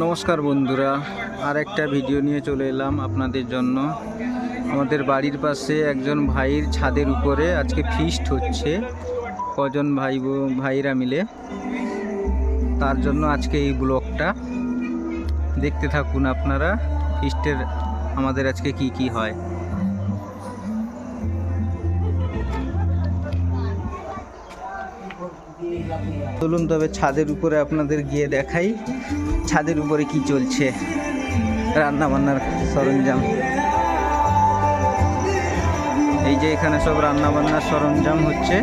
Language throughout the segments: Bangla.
নমস্কার বন্ধুরা আর একটা ভিডিও নিয়ে চলে এলাম আপনাদের জন্য। আমাদের বাড়ির পাশে একজন ভাইয়ের ছাদের উপরে আজকে ফিস্ট হচ্ছে, কজন ভাই ভাইরা মিলে। তার জন্য আজকে এই ব্লগটা। দেখতে থাকুন আপনারা ফিস্টের আমাদের আজকে কি কি হয়। চলুন তবে ছাদের উপরে আপনাদের গিয়ে দেখাই। ছাদের উপরে কি চলছে? রান্না বান্নার সরঞ্জাম। এই যে এখানে সব রান্না বান্নার সরঞ্জাম হচ্ছে।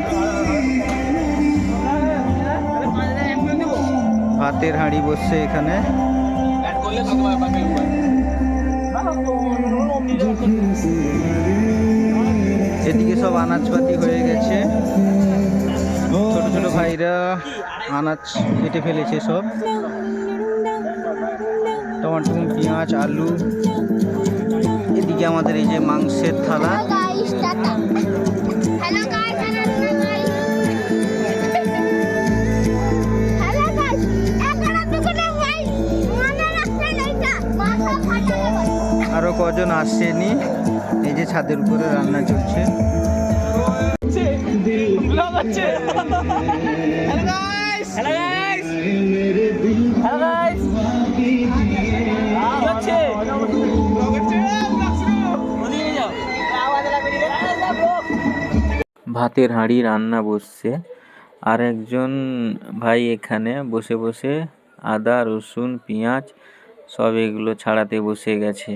ভাতের হাঁড়ি বসছে এখানে। এদিকে সব আনাজপাতি হয়ে গেছে। ছোট ভাইরা আনাজ কেটে ফেলেছে সব। টমাটো পেঁয়াজ আলু। এদিকে আমাদের এই যে মাংসের থালা। Hello guys, tata. এই যে ছাদের উপরে রান্না guys. ভাতের হাঁড়ি রান্না বসছে। আর একজন ভাই এখানে বসে বসে আদা, রসুন, পেঁয়াজ সব এগুলো ছাড়াতে বসে গেছে।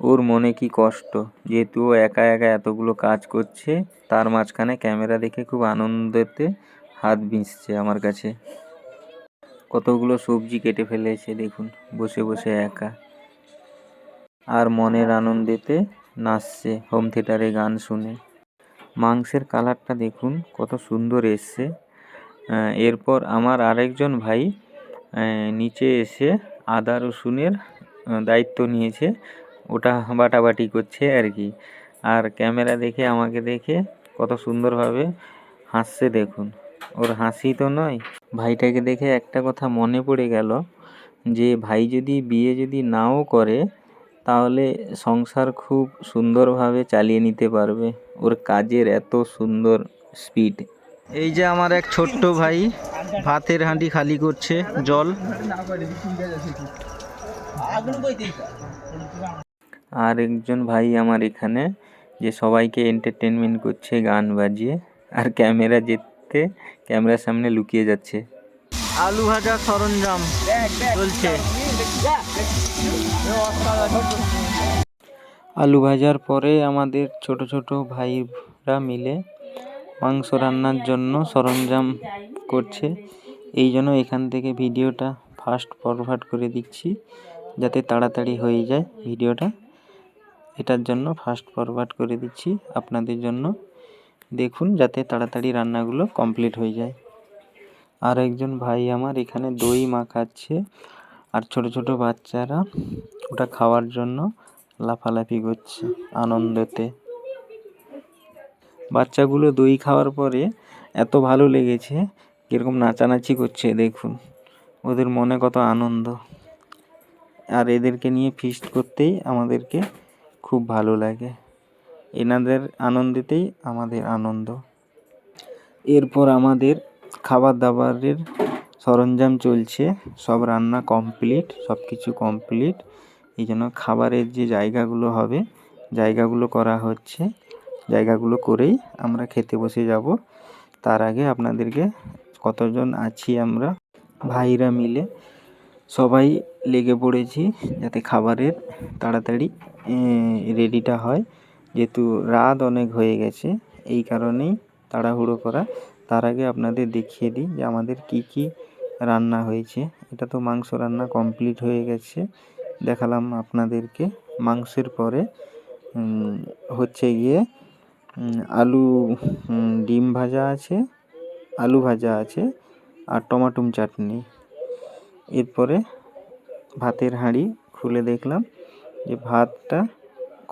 ওর মনে কি কষ্ট? যেহেতু ও একা একা এতগুলো কাজ করছে, তার মাঝখানে ক্যামেরা দেখে খুব আনন্দতে হাত বিঁচছে আমার কাছে। কতগুলো সবজি কেটে ফেলেছে, দেখুন, বসে বসে একা। আর মনের আনন্দেতে নাচছে হোম থিয়েটারে গান শুনে। মাংসের কালারটা দেখুন, কত সুন্দর এসছে। এরপর আমার আরেকজন ভাই নিচে এসে আদা রসুনের দায়িত্ব নিয়েছে। ওটা বাটাবাটি করছে আর কি। আর ক্যামেরা দেখে, আমাকে দেখে কত সুন্দরভাবে হাসছে দেখুন। ওর হাসি তো নয়। ভাইটাকে দেখে একটা কথা মনে পড়ে গেল যে, ভাই যদি বিয়ে যদি নাও করে, তাহলে সংসার খুব সুন্দরভাবে চালিয়ে নিতে পারবে। ওর কাজের এত সুন্দর স্পিড। এই যে আমার এক ছোট্ট ভাই, ভাতের হাঁড়ি খালি করছে, জল। আর একজন ভাই আমার এখানে যে সবাইকে এন্টারটেনমেন্ট করছে গান বাজিয়ে আর ক্যামেরা যেতে ক্যামেরার সামনে লুকিয়ে যাচ্ছে। আলু ভাজা সরঞ্জাম চলছে। আলু ভাজার পরে আমাদের ছোট ছোট ভাইরা মিলে মাংস রান্নার জন্য সরঞ্জাম করছে। এই জন্য এখান থেকে ভিডিওটা ফাস্ট ফরওয়ার্ড করে দিচ্ছি যাতে তাড়াতাড়ি হয়ে যায় ভিডিওটা। এটার জন্য ফাস্ট ফরওয়ার্ড করে দিচ্ছি আপনাদের জন্য। দেখুন যাতে তাড়াতাড়ি রান্নাগুলো কমপ্লিট হয়ে যায়। আর একজন ভাই আমার এখানে দই মাখাচ্ছে আর ছোট ছোট বাচ্চারা ওটা খাওয়ার জন্য লাফালাফি করছে আনন্দতে। বাচ্চাগুলো দই খাওয়ার পরে এত ভালো লেগেছে, কীরকম নাচানাচি করছে, দেখুন। ওদের মনে কত আনন্দ। আর এদেরকে নিয়ে ফিস্ট করতেই আমাদেরকে খুব ভালো লাগে। এনাদের আনন্দেতেই আমাদের আনন্দ। এরপর আমাদের খাবার দাবারের সরঞ্জাম চলছে। সব রান্না কমপ্লিট সব কিছু কমপ্লিট এই জন্য খাবারের যে জায়গাগুলো হবে, জায়গাগুলো করা হচ্ছে। জায়গাগুলো করেই আমরা খেতে বসে যাব। তার আগে আপনাদেরকে কতজন আছি আমরা, ভাইরা মিলে সবাই লেগে পড়েছি যাতে খাবারের তাড়াতাড়ি রেডিটা হয়। যেহেতু রাত অনেক হয়ে গেছে, এই কারণেই তাড়াহুড়ো করা। তার আগে আপনাদের দেখিয়ে দিই যে আমাদের কি কি রান্না হয়েছে। এটা তো মাংস রান্না কমপ্লিট হয়ে গেছে। দেখালাম আপনাদেরকে। মাংসের পরে হচ্ছে গিয়ে আলু ডিম ভাজা আছে, আলু ভাজা আছে, আর টমাটুম চাটনি। এরপরে ভাতের হাঁড়ি খুলে দেখলাম যে ভাতটা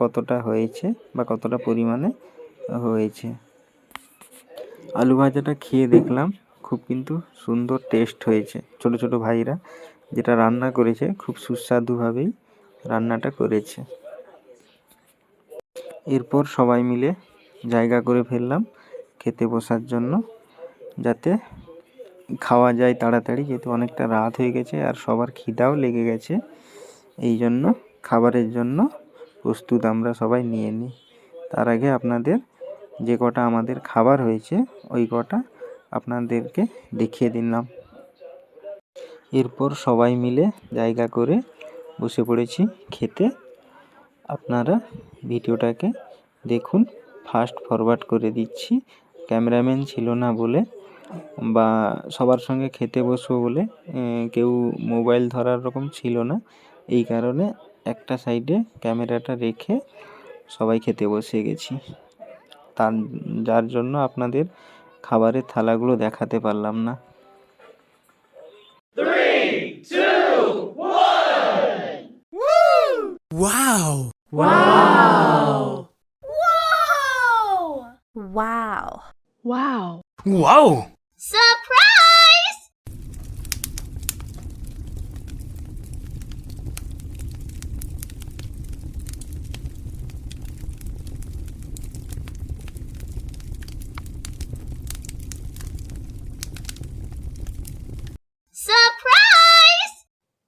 কতটা হয়েছে বা কতটা পরিমাণে হয়েছে। আলু ভাজাটা খেয়ে দেখলাম, খুব কিন্তু সুন্দর টেস্ট হয়েছে। ছোট ছোট ভাইরা যেটা রান্না করেছে খুব সুস্বাদুভাবেই রান্নাটা করেছে। এরপর সবাই মিলে জায়গা করে ফেললাম খেতে বসার জন্য যাতে খাওয়া যায় তাড়াতাড়ি, যেহেতু অনেকটা রাত হয়ে গেছে আর সবার খিদাও লেগে গেছে, এই জন্য খাবারের জন্য প্রস্তুত আমরা সবাই নিয়ে নিই। তার আগে আপনাদের যে কটা আমাদের খাবার হয়েছে, ওই কটা আপনাদেরকে দেখিয়ে দিলাম। এরপর সবাই মিলে জায়গা করে বসে পড়েছি খেতে। আপনারা ভিডিওটাকে দেখুন, ফাস্ট ফরওয়ার্ড করে দিচ্ছি। ক্যামেরাম্যান ছিল না বলে বা সবার সঙ্গে খেতে বসবো বলে কেউ মোবাইল ধরার রকম ছিল না এই কারণে একটা সাইডে ক্যামেরাটা রেখে সবাই খেতে বসে গেছি তার যার জন্য আপনাদের খাবারের থালাগুলো দেখাতে পারলাম না Wow! Wow! Wow. Wow. Wow! Surprise! Surprise!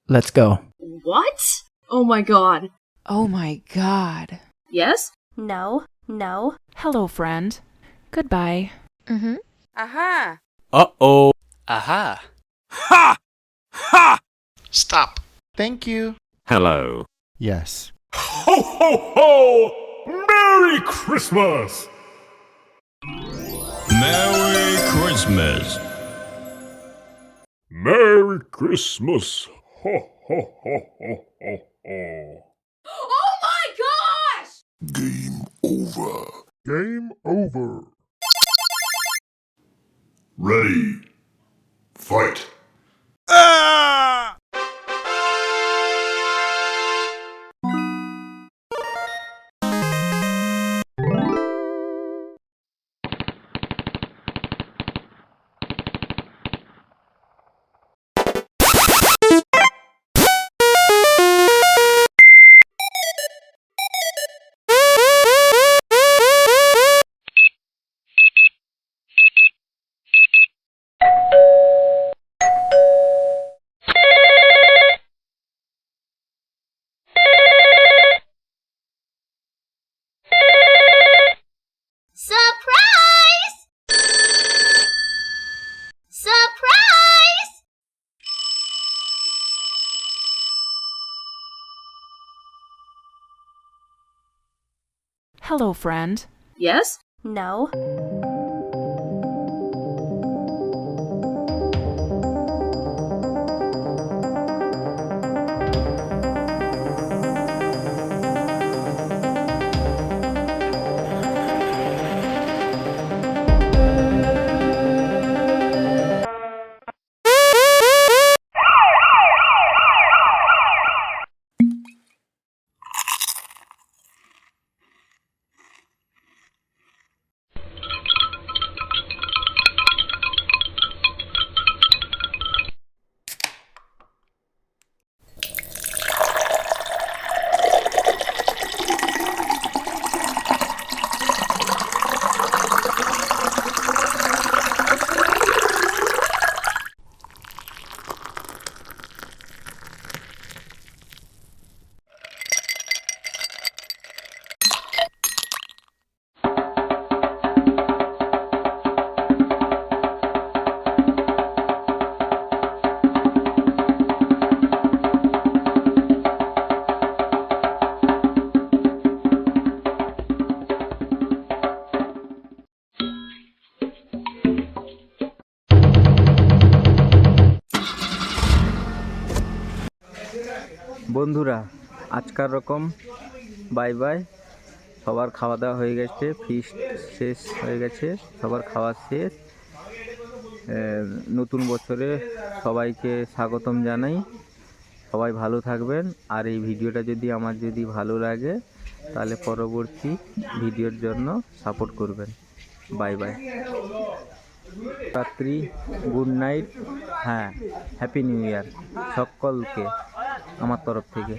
Let's go. What? Oh my god. Oh my god. Yes? No, no. Hello, friend. Goodbye. Mm-hmm. Aha. Uh oh. Aha. Ha! Ha! Stop. Thank you. Hello. Yes. Ho, ho, ho! Merry Christmas! Merry Christmas. Merry Christmas! Ho, ho, ho, ho, ho, ho. Oh my gosh! Game over. Game over. Ready. Fight. Hello, friend. Yes? No. বন্ধুরা, আজকার রকম বাই বাই সবার খাওয়া দাওয়া হয়ে গেছে ফিস্ট শেষ হয়ে গেছে, সবার খাওয়া শেষ। নতুন বছরে সবাইকে স্বাগতম জানাই। সবাই ভালো থাকবেন। আর এই ভিডিওটা যদি আমার যদি ভালো লাগে, তাহলে পরবর্তী ভিডিওর জন্য সাপোর্ট করবেন। বাই বাই রাত্রি গুড নাইট হ্যাঁ হ্যাপি নিউ ইয়ার সকলকে। আমার তরফ থেকে।